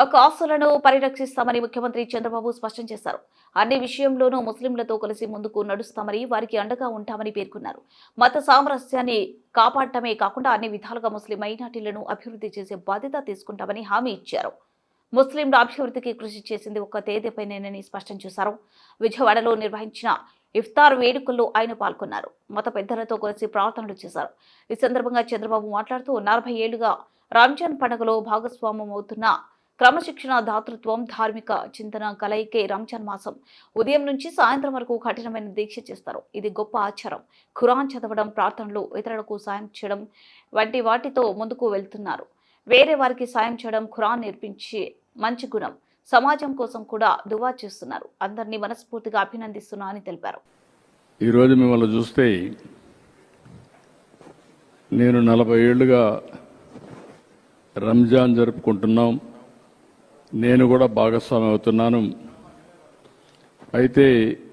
ఒక ఆస్తులను పరిరక్షిస్తామని ముఖ్యమంత్రి చంద్రబాబు స్పష్టం చేశారు. అన్ని విషయంలోనూ ముస్లింలతో కలిసి ముందుకు నడుస్తామని వారికి అండగా ఉంటామని పేర్కొన్నారు. మత సామరస్యాన్ని కాపాడటమే కాకుండా అన్ని విధాలుగా ముస్లిం మైనార్టీలను అభివృద్ధి చేసే బాధ్యత తీసుకుంటామని హామీ ఇచ్చారు. ముస్లింల అభివృద్ధికి కృషి చేసింది ఒక్క తేదీపైనేనని స్పష్టం చేశారు. విజయవాడలో నిర్వహించిన ఇఫ్తార్ వేడుకల్లో ఆయన పాల్గొన్నారు. మత పెద్దలతో కలిసి ప్రార్థనలు చేశారు. ఈ సందర్భంగా చంద్రబాబు మాట్లాడుతూ నలభై ఏళ్ళుగా రంజాన్ పండుగలో భాగస్వామ్యం అవుతున్న క్రమశిక్షణ దాతృత్వం ధార్మిక చింతన కలయికే రంజాన్ మాసం ఉదయం నుంచి సాయంత్రం వరకు కఠినమైన దీక్ష చేస్తారు. ఇది గొప్ప ఆచారం. ఖురాన్ చదవడం ప్రార్థనలు ఇతరులకు సాయం చేయడం వంటి వాటితో ముందుకు వెళ్తున్నారు. వేరే వారికి సాయం చేయడం ఖురాన్ నేర్పించే మంచి గుణం. సమాజం కోసం కూడా దువా చేస్తున్నారు. అందరినీ మనస్ఫూర్తిగా అభినందిస్తున్నా అని తెలిపారు. ఈరోజు మిమ్మల్ని చూస్తే నేను నలభై ఏళ్ళుగా రంజాన్ జరుపుకుంటున్నాం. నేను కూడా భాగస్వామి అవుతున్నాను. అయితే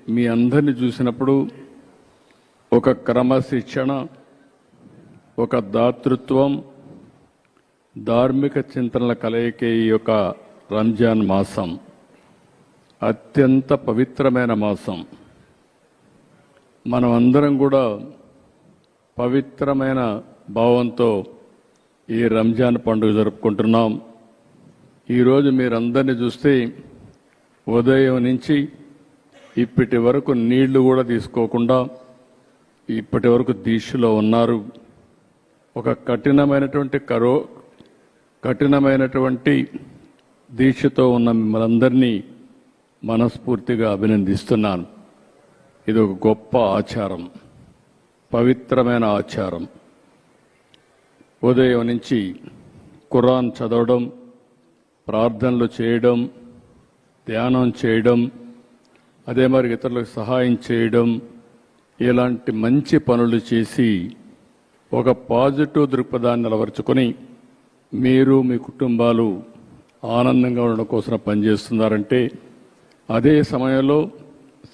మీ అందరిని చూసినప్పుడు ఒక క్రమశిక్షణ ఒక దాతృత్వం ధార్మిక చింతనల కలయికే ఈ యొక్క రంజాన్ మాసం. అత్యంత పవిత్రమైన మాసం. మనం అందరం కూడా పవిత్రమైన భావంతో ఈ రంజాన్ పండుగ జరుపుకుంటున్నాం. ఈరోజు మీరందరిని చూస్తే ఉదయం నుంచి ఇప్పటి వరకు నీళ్ళు కూడా తీసుకోకుండా ఇప్పటి వరకు దీక్షలో ఉన్నారు. ఒక కఠినమైనటువంటి కరో కఠినమైనటువంటి దీక్షతో ఉన్న మిమ్మల్ందరినీ మనస్ఫూర్తిగా అభినందిస్తున్నాను. ఇది ఒక గొప్ప ఆచారం పవిత్రమైన ఆచారం. ఉదయం నుంచి ఖురాన్ చదవడం ప్రార్థనలు చేయడం ధ్యానం చేయడం అదే మరి ఇతరులకు సహాయం చేయడం ఇలాంటి మంచి పనులు చేసి ఒక పాజిటివ్ దృక్పథాన్ని నిలవరుచుకొని మీరు మీ కుటుంబాలు ఆనందంగా ఉండడం కోసం పనిచేస్తున్నారంటే అదే సమయంలో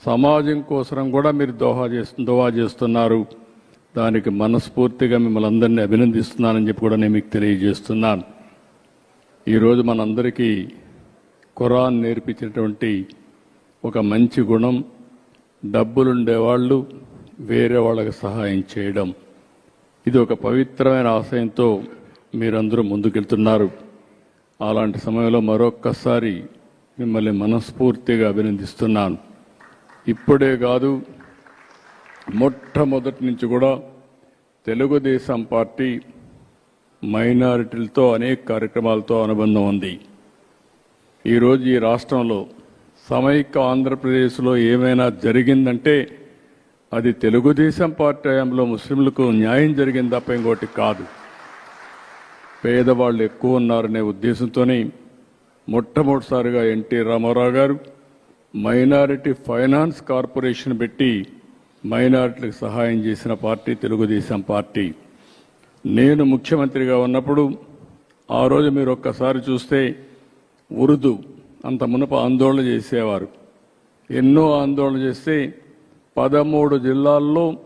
సమాజం కోసం కూడా మీరు దోహా చేస్తు దోహా చేస్తున్నారు. దానికి మనస్ఫూర్తిగా మిమ్మల్ని అందరినీ అభినందిస్తున్నానని చెప్పి కూడా నేను మీకు తెలియజేస్తున్నాను. ఈరోజు మనందరికీ ఖురాన్ నేర్పించినటువంటి ఒక మంచి గుణం డబ్బులుండేవాళ్ళు వేరే వాళ్ళకి సహాయం చేయడం. ఇది ఒక పవిత్రమైన ఆశయంతో మీరందరూ ముందుకెళ్తున్నారు. అలాంటి సమయంలో మరొక్కసారి మిమ్మల్ని మనస్ఫూర్తిగా అభినందిస్తున్నాను. ఇప్పుడే కాదు మొట్టమొదటి నుంచి కూడా తెలుగుదేశం పార్టీ మైనారిటీలతో అనేక కార్యక్రమాలతో అనుబంధం ఉంది. ఈరోజు ఈ రాష్ట్రంలో సమైక్య ఆంధ్రప్రదేశ్లో ఏమైనా జరిగిందంటే అది తెలుగుదేశం పార్టీ హయాంలో ముస్లింలకు న్యాయం జరిగింది తప్ప ఇంకోటి కాదు. పేదవాళ్ళు ఎక్కువ ఉన్నారనే ఉద్దేశంతోనే మొట్టమొదటిసారిగా ఎన్టీ రామారావు గారు మైనారిటీ ఫైనాన్స్ కార్పొరేషన్ పెట్టి మైనారిటీలకు సహాయం చేసిన పార్టీ తెలుగుదేశం పార్టీ. నేను ముఖ్యమంత్రిగా ఉన్నప్పుడు ఆ రోజు మీరు ఒక్కసారి చూస్తే ఉర్దూ అంత మునప ఆందోళన చేసేవారు. ఎన్నో ఆందోళన చేస్తే పదమూడు జిల్లాల్లో